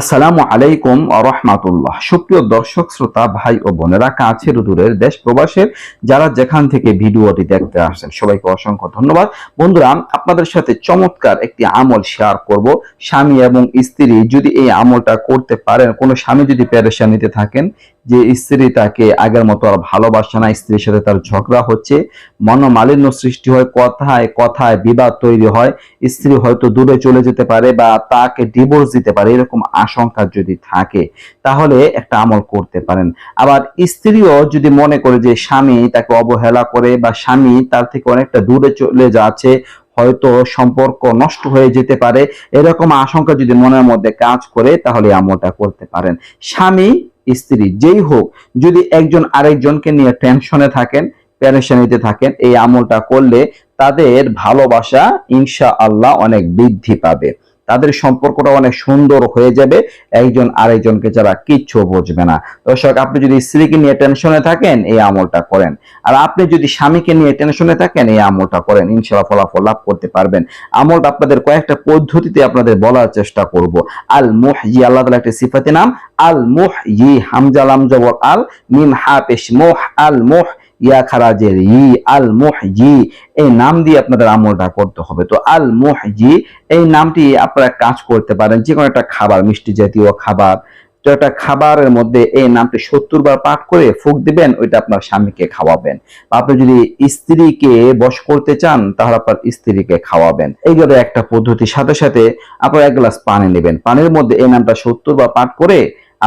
আসসালামু আলাইকুম রহমাতুল্লাহ। সুপ্রিয় দর্শক, শ্রোতা, ভাই ও বোনেরা, কাছের দূরের দেশ প্রবাসের যারা যেখান থেকে ভিডিওটি দেখতে আসছেন, সবাইকে অসংখ্য ধন্যবাদ। বন্ধুরা, আপনাদের সাথে চমৎকার একটি আমল শেয়ার করব। স্বামী এবং স্ত্রী যদি এই আমলটা করতে পারেন, কোনো স্বামী যদি পেরেশানিতে থাকেন, যে স্ত্রী তাকে আগের মতো আর ভালোবাসে না, স্ত্রীর সাথে তার ঝগড়া হচ্ছে, মনোমালিন্য সৃষ্টি হয়, কথায় কথায় বিবাদ তৈরি হয়, স্ত্রী হয়তো দূরে চলে যেতে পারে বা তাকে ডিভোর্স দিতে পারে, এরকম আশঙ্কা যদি থাকে, তাহলে একটা আমল করতে পারেন। আবার স্ত্রীও যদি মনে করে যে স্বামী তাকে অবহেলা করে বা স্বামী তার থেকে অনেকটা দূরে চলে যাচ্ছে, হয়তো সম্পর্ক নষ্ট হয়ে যেতে পারে, এরকম আশঙ্কা যদি মনের মধ্যে কাজ করে, তাহলে আমলটা করতে পারেন। স্বামী, স্ত্রী যেই হোক, যদি একজন আরেকজনকে নিয়ে টেনশনে থাকেন প্যারেশানিতে থাকেন, এই আমলটা করলে তাদের ভালোবাসা ইনশা আল্লাহ অনেক বৃদ্ধি পাবে। তাদের সম্পর্কটা অনেক সুন্দর হয়ে যাবে। একজন আরেকজনকে যারা কিচ্ছু বুঝবে না। দর্শক, আপনি যদি স্ত্রীকে নিয়ে টেনশনে থাকেন, এই আমলটা করেন। আর আপনি যদি স্বামীকে নিয়ে টেনশনে থাকেন, এই আমলটা করেন। ইনশাআল্লাহ ফলাফল লাভ করতে পারবেন। আমলটা আপনাদের কয়েকটা পদ্ধতিতে আপনাদের বলার চেষ্টা করব। আল মুহজি আল্লাহ তাআলা একটা সিফাতি নাম আল মুহজি হামজা লাম জবর আল মিম হা পেশ মুহ আল মুহ ইয়া খারাজের ই, আল মুহজি, এই নাম দিয়ে আপনাদের আমলটা করতে হবে। তো আল মুহজি, এই নামটি আপনারা কাজ করতে পারেন যে কোনো একটা খাবার, মিষ্টি জাতীয় খাবার। তো একটা খাবারের মধ্যে এই নামটি সত্তর বার পাঠ করে ফুক দিবেন, ওইটা আপনার স্বামীকে খাওয়াবেন। আপনি যদি স্ত্রীকে বশ করতে চান, তাহলে আপনার স্ত্রীকে খাওয়াবেন। এইভাবে একটা পদ্ধতির সাথে সাথে আপনার এক গ্লাস পানি নেবেন। পানির মধ্যে এই নামটা সত্তর বার পাঠ করে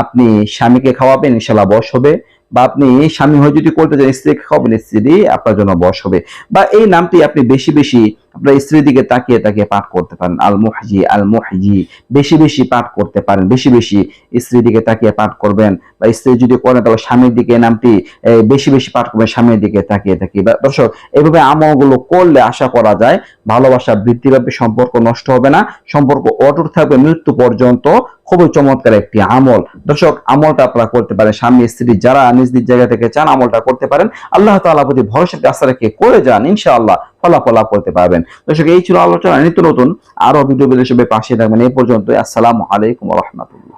আপনি স্বামীকে খাওয়াবেন ইনশাল্লাহ বশ হবে। বা আপনি স্বামী হয়ে যদি করতে চান, স্ত্রীকে খাওয়াবেন, স্ত্রী আপনার জন্য বশ হবে। বা এই নামটি আপনি বেশি বেশি আপনার স্ত্রীর দিকে তাকিয়ে তাকিয়ে পাঠ করতে পারেন। আল মুহজি আল মুহজি বেশি বেশি পাঠ করতে পারেন। বেশি বেশি স্ত্রীর দিকে তাকিয়ে পাঠ করবেন বা স্ত্রী যদি করেন, তাহলে স্বামীর দিকে নামটি বেশি বেশি পাঠ করবেন, স্বামীর দিকে তাকিয়ে তাকিয়ে। বা দর্শক এইভাবে আমলগুলো করলে আশা করা যায় ভালোবাসা বৃদ্ধি পাবে সম্পর্ক নষ্ট হবে না। সম্পর্ক অটুট থাকবে মৃত্যু পর্যন্ত। খুবই চমৎকার একটি আমল। দর্শক, আমলটা আপনারা করতে পারেন। স্বামী, স্ত্রী যারা নিজ নিজ জায়গা থেকে চান, আমলটা করতে পারেন। আল্লাহ তাআলা প্রতি ভরসা আস্থা রেখে করে যান, ইনশাআল্লাহ ফলাফল করতে পারবেন। দর্শক, এই ছিল আলোচনা। নিত্য নতুন আরও ভিডিও বিদেশ পাশে থাকবেন। এই পর্যন্ত আসসালামু আলাইকুম রহমতুল্লাহ।